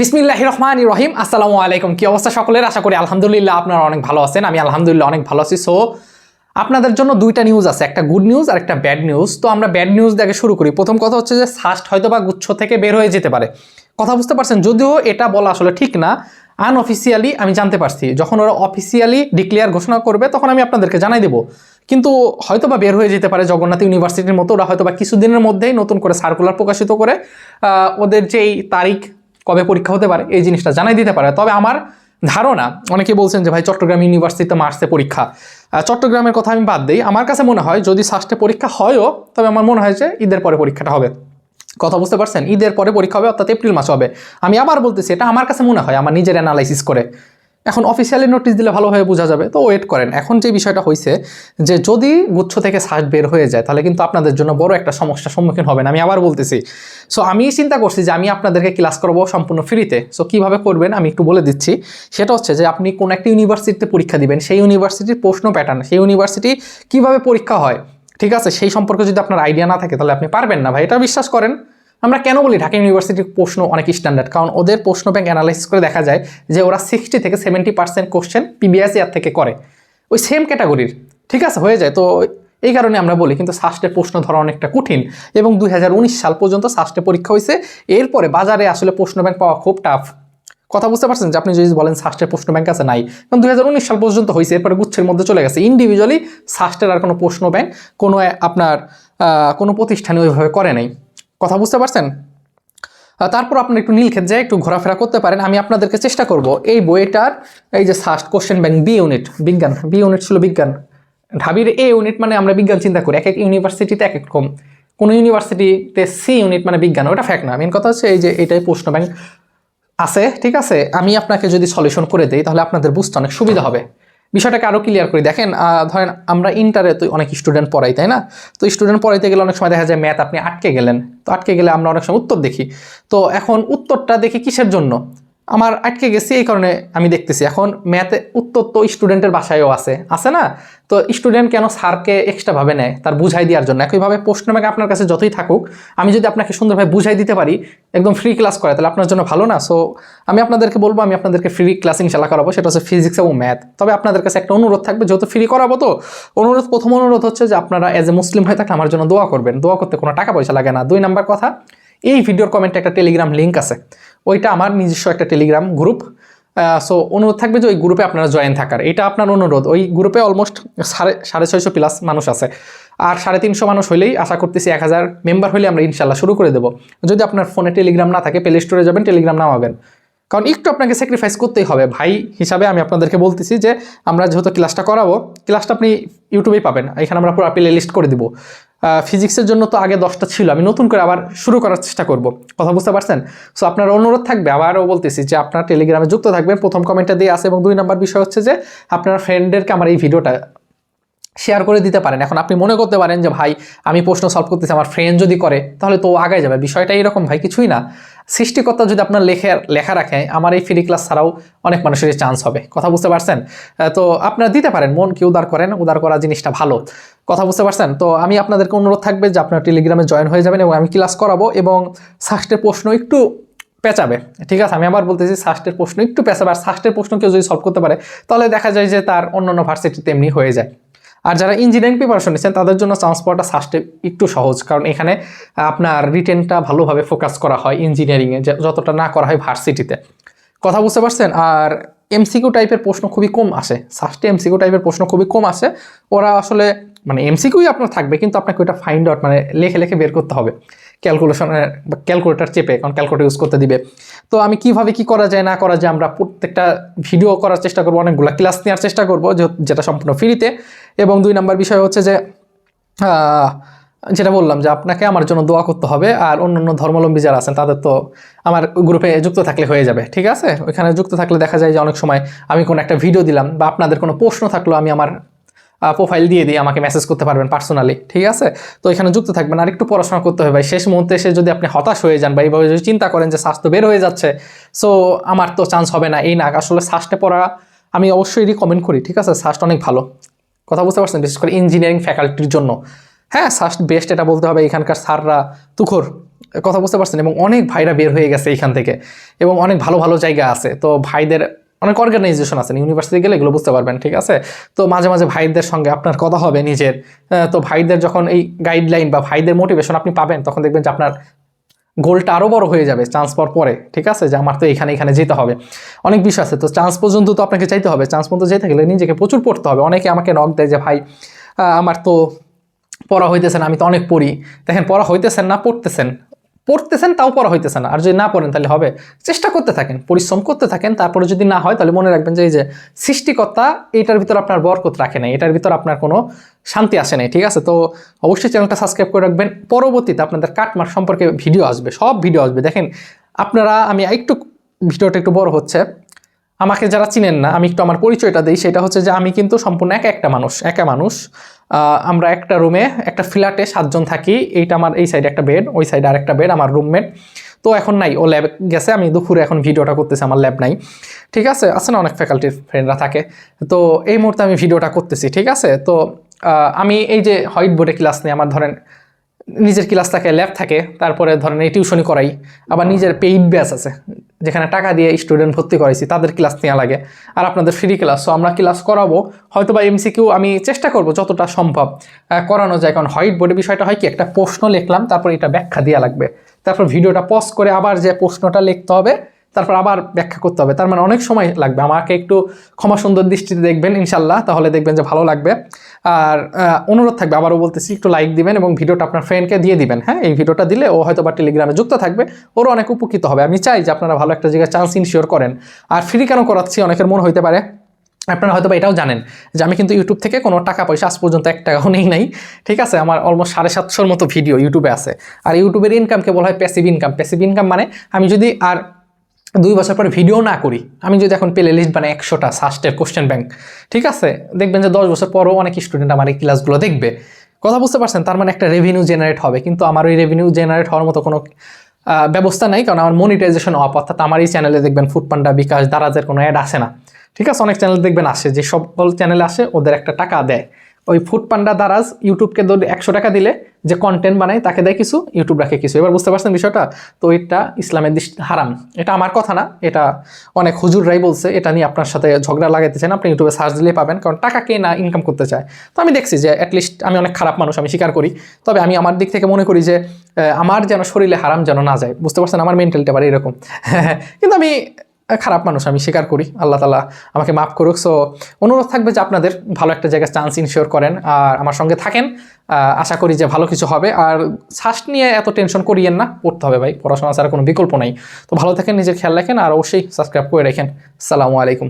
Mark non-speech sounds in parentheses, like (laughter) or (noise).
বিসমিল্লাহ রহমান রহিম আসসালামু আলাইকুম। কি অবস্থা সকলের? আশা করি আলহামদুলিল্লাহ আপনারা অনেক ভালো আছেন। আমি আলহামদুলিল্লাহ অনেক ভালো আছি। সো আপনাদের জন্য দুইটা নিউজ আছে। একটা গুড নিউজ আর একটা ব্যাড নিউজ তো আমরা ব্যাড নিউজ দেখে শুরু করি। প্রথম কথা হচ্ছে যে সাস্ট হয়তো বা গুচ্ছ থেকে বের হয়ে যেতে পারে। কথা বুঝতে পারছেন? যদিও এটা বলা আসলে ঠিক না। আনঅফিসিয়ালি আমি জানতে পারছি। যখন ওরা অফিসিয়ালি ডিক্লেয়ার ঘোষণা করবে, তখন আমি আপনাদেরকে জানাই দেবো। কিন্তু হয়তো বা বের হয়ে যেতে পারে জগন্নাথ ইউনিভার্সিটির মতো। ওরা হয়তো বা কিছুদিনের মধ্যেই নতুন করে সার্কুলার প্রকাশিত করে ওদের যেই তারিখ কবে পরীক্ষা হতে পারে, এই জিনিসটা জানাই দিতে পারে। তবে আমার ধারণা, অনেকে বলছেন যে ভাই চট্টগ্রাম ইউনিভার্সিটিতে মার্চে পরীক্ষা। চট্টগ্রামের কথা আমি বাদ দিই। আমার কাছে মনে হয় যদি সাস্টে পরীক্ষা হয়ও, তবে আমার মনে হয় যে ঈদের পরে পরীক্ষাটা হবে। কথা বুঝতে পারছেন? ঈদের পরে পরীক্ষা হবে, অর্থাৎ এপ্রিল মাস হবে। আমি আবার বলতেছি, এটা আমার কাছে মনে হয়, আমার নিজের অ্যানালাইসিস করে। এখন অফিসিয়ালি নোটিশ দিলে ভালোভাবে বোঝা যাবে। তো ওয়েট করেন, এখন যে বিষয়টা হয়েছে যে যদি গুচ্ছ থেকে সার্চ বের হয়ে যায়, তাহলে কিন্তু আপনাদের জন্য বড় একটা সমস্যার সম্মুখীন হবেন। আমি আবার বলতেছি সো আমি চিন্তা করছি যে আমি আপনাদেরকে ক্লাস করব সম্পূর্ণ ফ্রিতে সো কীভাবে করবেন আমি একটু বলে দিচ্ছি। সেটা হচ্ছে যে আপনি কোন একটা ইউনিভার্সিটিতে পরীক্ষা দিবেন, সেই ইউনিভার্সিটির প্রশ্ন প্যাটার্ন সেই ইউনিভার্সিটি কীভাবে পরীক্ষা হয়, ঠিক আছে? সেই সম্পর্কে যদি আপনার আইডিয়া না থাকে, তাহলে আপনি পারবেন না। ভাই, এটা বিশ্বাস করেন। আমরা কেন বলি ঢাকা ইউনিভার্সিটির প্রশ্ন অনেক স্ট্যান্ডার্ড কারণ ওদের প্রশ্ন ব্যাংক অ্যানালাইসিস করে দেখা যায় যে ওরা সিক্সটি থেকে সেভেন্টি পার্সেন্ট কোশ্চেন পিবিএস আর থেকে করে। ওই সেম ক্যাটাগরির ঠিক আছে? হয়ে যায়। তো এই কারণে আমরা বলি, কিন্তু সাস্টের প্রশ্ন ধরা অনেকটা কঠিন এবং দুই হাজার উনিশ সাল পর্যন্ত সাস্টে পরীক্ষা হয়েছে। এরপরে বাজারে আসলে প্রশ্ন ব্যাংক পাওয়া খুব টাফ কথা বুঝতে পারছেন যে আপনি যদি বলেন সাস্টের প্রশ্ন ব্যাংক আছে? নাই। কারণ দুই হাজার উনিশ সাল পর্যন্ত হয়েছে, এরপরে গুচ্ছের মধ্যে চলে গেছে। ইন্ডিভিজুয়ালি সাস্টের আর কোনো প্রশ্ন ব্যাংক কোনো, আপনার কোনো প্রতিষ্ঠানে ওইভাবে করে নাই। কথা বুঝতে পারছেন? তারপর আপনি একটু নীলক্ষেত যায় একটু ঘোরাফেরা করতে পারেন, আমি আপনাদেরকে চেষ্টা করব। এই বইটার, এই যে first question bank B unit, বিজ্ঞান, বি ইউনিট ছিল বিজ্ঞান। ঢাবির এ ইউনিট মানে আমরা বিজ্ঞান চিন্তা করি, এক এক ইউনিভার্সিটিতে এক এক রকম। কোনো ইউনিভার্সিটিতে সি ইউনিট মানে বিজ্ঞান, ওটা ফ্যাক্ট না। মেন কথা হচ্ছে এই যে এটাই প্রশ্ন ব্যাংক আছে, ঠিক আছে? আমি আপনাকে যদি সলিউশন করে দিই, তাহলে আপনাদের বুঝতে অনেক সুবিধা হবে। বিষয়টাকে আরও ক্লিয়ার করি। দেখেন ধরেন আমরা ইন্টারে তো অনেক স্টুডেন্ট পড়াই, তাই না? তো স্টুডেন্ট পড়াইতে গেলে অনেক সময় দেখা যায় ম্যাথ আপনি আটকে গেলেন। তো আটকে গেলে আমরা অনেক সময় উত্তর দেখি। তো এখন উত্তরটা দেখি কিসের জন্য? আমার আটকে গেছি, এই কারণে আমি দেখতেছি। এখন ম্যাথে উত্তর তো স্টুডেন্টের বাসায়ও আছে আছে না? তো স্টুডেন্ট কেন স্যারকে এক্সট্রাভাবে নেয়? তার বুঝাই দেওয়ার জন্য। একইভাবে প্রশ্ন ব্যাংক আপনার কাছে যতই থাকুক, আমি যদি আপনাকে সুন্দরভাবে বুঝাই দিতে পারি, একদম ফ্রি ক্লাস করে, তাহলে আপনার জন্য ভালো না? সো আমি আপনাদেরকে বলব, আমি আপনাদেরকে ফ্রি ক্লাস ইনশাল্লাহ করাবো, সেটা হচ্ছে ফিজিক্স এবং ম্যাথ তবে আপনাদের কাছে একটা অনুরোধ থাকবে, যেহেতু ফ্রি করাবো তো, অনুরোধ প্রথম অনুরোধ হচ্ছে যে আপনারা এজ এ মুসলিম হয়ে থাকলে আমার জন্য দোয়া করবেন। দোয়া করতে কোনো টাকা পয়সা লাগে না। দুই নাম্বার কথা, এই ভিডিওর কমেন্টে একটা টেলিগ্রাম লিঙ্ক আছে। ওইটা আমার নিজস্ব একটা টেলিগ্রাম গ্রুপ সো অনুরোধ থাকবে যে ওই গ্রুপে আপনারা জয়েন থাকার। এটা আপনার অনুরোধ। ওই গ্রুপে অলমোস্ট সাড়ে সাড়ে ছয়শো প্লাস মানুষ আছে। আর সাড়ে তিনশো মানুষ হলেই আশা করতেছি এক হাজার মেম্বার হলে আমরা ইনশাল্লাহ শুরু করে দেবো। যদি আপনার ফোনে টেলিগ্রাম না থাকে প্লে স্টোরে যাবেন টেলিগ্রাম না নামাবেন কারণ একটু আপনাকে স্যাক্রিফাইস করতেই হবে। ভাই হিসাবে আমি আপনাদেরকে বলতেছি যে আমরা যেহেতু ক্লাসটা করাবো ক্লাসটা আপনি ইউটিউবেই পাবেন। এখানে আমরা পুরো প্লে লিস্ট করে দিব। ফিজিক্সের জন্য তো আগে দশটা ছিল, আমি নতুন করে আবার শুরু করার চেষ্টা করব। কথা বুঝতে পারছেন? সো আপনার অনুরোধ থাকবে, আবারও বলতেছি যে আপনার টেলিগ্রামে যুক্ত থাকবেন, প্রথম কমেন্টটা দিয়ে আছে এবং দুই নম্বর বিষয় হচ্ছে যে আপনার ফ্রেন্ডেরকে আমার এই ভিডিওটা শেয়ার করে দিতে পারেন। এখন আপনি মনে করতে পারেন যে, ভাই, আমি প্রশ্ন সলভ করতেছি, আমার ফ্রেন্ড যদি করে, তাহলে তো আগে যাবে। বিষয়টা এরকম ভাই, কিছুই না। সৃষ্টিকর্তা যদি আপনার লেখে, লেখা রাখে, আমার এই ফ্রি ক্লাস ছাড়াও অনেক মানুষের চান্স হবে। কথা বুঝতে পারছেন? তো আপনারা দিতে পারেন, মন কি উদার করেন, উদার করা জিনিসটা ভালো। কথা বুঝতে পারছেন? তো আমি আপনাদেরকে অনুরোধ থাকবে যে আপনার টেলিগ্রামে জয়েন হয়ে যাবেন এবং আমি ক্লাস করাবো এবং সাস্টের প্রশ্ন একটু পেঁচাবে। ঠিক আছে? আমি আবার বলতেছি সাস্টের প্রশ্ন একটু পেঁচাবে। আর সাস্টের প্রশ্ন কেউ যদি সলভ করতে পারে, তাহলে দেখা যায় যে তার অন্যান্য ভার্সিটিতে এমনি হয়ে যায়। আর যারা ইঞ্জিনিয়ারিং প্রিপারেশন নিচ্ছেন, তাদের জন্য চান্স পাওয়াটা সাস্টে একটু সহজ। কারণ এখানে আপনার রিটেনটা ভালোভাবে ফোকাস করা হয় ইঞ্জিনিয়ারিংয়ে যতটা না করা হয় ভার্সিটিতে কথা বুঝতে পারছেন? আর এমসিকিউ টাইপের প্রশ্ন খুবই কম আসে। সাস্টে এমসিকিউ টাইপের প্রশ্ন খুবই কম আসে। ওরা আসলে মানে এমসিকিউই আপনার থাকবে, কিন্তু আপনাকে ওইটা ফাইন্ড আউট মানে লেখে লেখে বের করতে হবে। ক্যালকুলেশনের বা ক্যালকুলেটার চেপে, কারণ ক্যালকুলেটার ইউজ করতে দিবে। তো আমি কীভাবে কি করা যায়, না করা যায়, আমরা প্রত্যেকটা ভিডিও করার চেষ্টা করব, অনেকগুলো ক্লাস নেওয়ার চেষ্টা করব যেটা সম্পূর্ণ ফ্রিতে এবং দুই নম্বর বিষয় হচ্ছে যে যেটা বললাম যে আপনাকে আমার জন্য দোয়া করতে হবে, আর অন্য অন্য ধর্মাবলম্বী যারা আছেন, তাদের তো আমার গ্রুপে যুক্ত থাকলে হয়ে যাবে, ঠিক আছে? ওইখানে যুক্ত থাকলে দেখা যায় যে অনেক সময় আমি কোনো একটা ভিডিও দিলাম, বা আপনাদের কোনো প্রশ্ন থাকল, আমি আমার প্রোফাইল দিয়ে দিয়ে আমাকে মেসেজ করতে পারবেন পার্সোনালি ঠিক আছে? তো এখানে যুক্ত থাকবেন আর একটু পড়াশোনা করতে হবে শেষ মুহূর্তে এসে যদি আপনি হতাশ হয়ে যান বা এইভাবে যদি চিন্তা করেন যে স্বাস্থ্য বের হয়ে যাচ্ছে সো আমার তো চান্স হবে না, এই না। আসলে শ্বাসটা পড়া আমি অবশ্যই রিকমেন্ড করি, ঠিক আছে? শ্বাসটা অনেক ভালো। কথা বুঝতে পারছেন? বিশেষ করে ইঞ্জিনিয়ারিং ফ্যাকাল্টির জন্য। হ্যাঁ সাস্ট বেস্ট এটা বলতে হবে এখানকার স্যাররা, তুখর। কথা বুঝতে পারছেন? এবং অনেক ভাইরা বের হয়ে গেছে এইখান থেকে। এবং অনেক ভালো ভালো জায়গা আছে। তো ভাইদের অনেক অর্গানাইজেশন আছে ইউনিভার্সিটি গেলে এগুলো বুঝতে পারবেন, ঠিক আছে? তো মাঝে মাঝে ভাইদের সঙ্গে আপনার কথা হবে নিজের। তো ভাইদের যখন এই গাইডলাইন বা ভাইদের মোটিভেশন আপনি পাবেন, তখন দেখবেন যে আপনার গোলটা আরও বড় হয়ে যাবে চান্স পাওয়ার পরে, ঠিক আছে? যে আমার তো এখানে এখানে যেতে হবে। অনেক বিষয় আছে, তো চান্স পর্যন্ত তো আপনাকে চাইতে হবে। চান্স পর্যন্ত যেতে গেলে নিজেকে প্রচুর পড়তে হবে। অনেকে আমাকে নক দেয় যে, ভাই আমার তো পড়া হইতেছে না, আমি তো অনেক পড়ি। দেখেন, পড়া হইতেছেন না, পড়তেছেন। পড়তেছেন, তাও পড়া হইতেছে না। আর যদি না পড়েন, তাহলে হবে। চেষ্টা করতে থাকেন, পরিশ্রম করতে থাকেন, তারপরে যদি না হয়, তাহলে মনে রাখবেন যে এই যে সৃষ্টিকর্তা, এটার ভিতর আপনার বরকত রাখে নাই। এটার ভিতর আপনার কোনো শান্তি আসে নাই, ঠিক আছে? তো অবশ্যই চ্যানেলটা সাবস্ক্রাইব করে রাখবেন। পরবর্তীতে আপনাদের কাটমার্ক সম্পর্কে ভিডিও আসবে, সব ভিডিও আসবে। দেখেন, আপনারা, আমি একটু ভিডিওটা একটু বড় হচ্ছে। আমাকে যারা চিনেন না, আমি একটু আমার পরিচয়টা দিই। সেটা হচ্ছে যে আমি কিন্তু সম্পূর্ণ এক একটা মানুষ, একা মানুষ। আমরা একটা রুমে একটা ফ্ল্যাটে সাতজন থাকি। এইটা আমার এই সাইডে একটা বেড ওই সাইডে আরেকটা বেড আমার রুমমেট তো এখন নাই, ও ল্যাব গেছে, আমি দুপুরে এখন ভিডিওটা করতেছি, আমার ল্যাব নাই। ঠিক আছে? আছে না অনেক ফ্যাকাল্টির ফ্রেন্ডরা থাকে? তো এই মুহূর্তে আমি ভিডিওটা করতেছি, ঠিক আছে? তো আমি এই যে হোয়াইট বোর্ডে ক্লাস নিই, আমার ধরেন নিজের ক্লাস থাকে ল্যাব থাকে, তারপরে ধরেন এই টিউশনই করাই, আবার নিজের পেইড ব্যাচ আছে, যেখানে টাকা দিয়ে স্টুডেন্ট ভর্তি করাইছি, তাদের ক্লাস নেওয়া লাগে, আর আপনাদের ফ্রি ক্লাস সো আমরা ক্লাস করাবো হয়তো বা এমসিকিউ আমি চেষ্টা করব যতটা সম্ভব করানো যায়, কারণ হোয়াইট বোর্ডের বিষয়টা হয় কি, একটা প্রশ্ন লিখলাম, তারপর এটা ব্যাখ্যা দেওয়া লাগবে, তারপর ভিডিওটা পজ করে আবার যে প্রশ্নটা লিখতে হবে তারপর আবার ব্যাখ্যা করতে হবে। তার মানে অনেক সময় লাগবে। আমাকে একটু ক্ষমা সুন্দর দৃষ্টিতে দেখবেন ইনশাল্লাহ তাহলে দেখবেন যে ভালো লাগবে। আর অনুরোধ থাকবে, আবারও বলতেছি, একটু লাইক দিবেন এবং ভিডিওটা আপনার ফ্রেন্ডকে দিয়ে দিবেন। হ্যাঁ এই ভিডিওটা দিলে ও হয়তো বা টেলিগ্রামে যুক্ত থাকবে, ওরও অনেক উপকৃত হবে। আমি চাই যে আপনারা ভালো একটা জায়গায় চান্স ইনশিওর করেন। আর ফ্রি কেন করাচ্ছি? অনেকের মন হইতে পারে। আপনারা হয়তো এটাও জানেন যে আমি কিন্তু ইউটিউব থেকে কোনো টাকা পয়সা আজ পর্যন্ত এক টাকাও নেই নাই। ঠিক আছে? আমার অলমোস্ট সাড়ে সাতশোর মতো ভিডিও ইউটিউবে আছে। আর ইউটিউবের ইনকামকে বলা হয় প্যাসিভ ইনকাম প্যাসিভ ইনকাম মানে আমি যদি আর দুই বছর পরে ভিডিও না করি। আমি যদি এখন প্লে লিস্ট বানাই একশোটা সাস্টের কোশ্চেন ব্যাংক ঠিক আছে? দেখবেন যে দশ বছর পরও অনেক স্টুডেন্ট আমার এই ক্লাসগুলো দেখবে। কথা বুঝতে পারছেন? তার মানে একটা রেভিনিউ জেনারেট হবে। কিন্তু আমার ওই রেভিনিউ জেনারেট হওয়ার মতো কোনো ব্যবস্থা নাই। কারণ আমার মনিটাইজেশন অফ, অর্থাৎ আমার এই চ্যানেলে দেখবেন ফুডপান্ডা বিকাশ, দারাজের কোনো অ্যাড আসে না। ঠিক আছে? অনেক চ্যানেল দেখবেন আসে। যে সকল চ্যানেলে আসে, ওদের একটা টাকা দেয়। ওই ফুডপান্ডা দারাজ ইউটিউবকে ধরে একশো টাকা দিলে যে কন্টেন্ট বানায় তাকে দেয় কিছু ইউটিউব রাখে কিছু। এবার বুঝতে পারছেন বিষয়টা? তো এটা ইসলামের দৃষ্টি হারাম। এটা আমার কথা না, এটা অনেক হুজুররাই বলছে, এটা নিয়ে আপনার সাথে ঝগড়া লাগাইতে চান, আপনি ইউটিউবে সার্চ দিলেই পাবেন, কারণ টাকা কে না ইনকাম করতে চায়? তো আমি দেখছি যে অ্যাটলিস্ট আমি অনেক খারাপ মানুষ, আমি স্বীকার করি। তবে আমি আমার দিক থেকে মনে করি যে আমার যেন শরীরে হারাম যেন না যায়। বুঝতে পারছেন? আমার মেন্টালিটি আবার এরকম। (laughs) কিন্তু আমি খারাপ মানুষ, আমি স্বীকার করি। আল্লাহ তালা আমাকে মাফ করুক। সো অনুরোধ থাকবে যে আপনাদের ভালো একটা জায়গায় চান্স ইনশিওর করেন আর আমার সঙ্গে থাকেন। আশা করি যে ভালো কিছু হবে। আর শ্বাস নিয়ে এত টেনশন করিয়েন না, পড়তে হবে ভাই। পড়াশোনা ছাড়া কোনো বিকল্প নাই। তো ভালো থাকেন, নিজের খেয়াল রাখেন আর অবশ্যই সাবস্ক্রাইব করে রাখেন। সালামু আলাইকুম।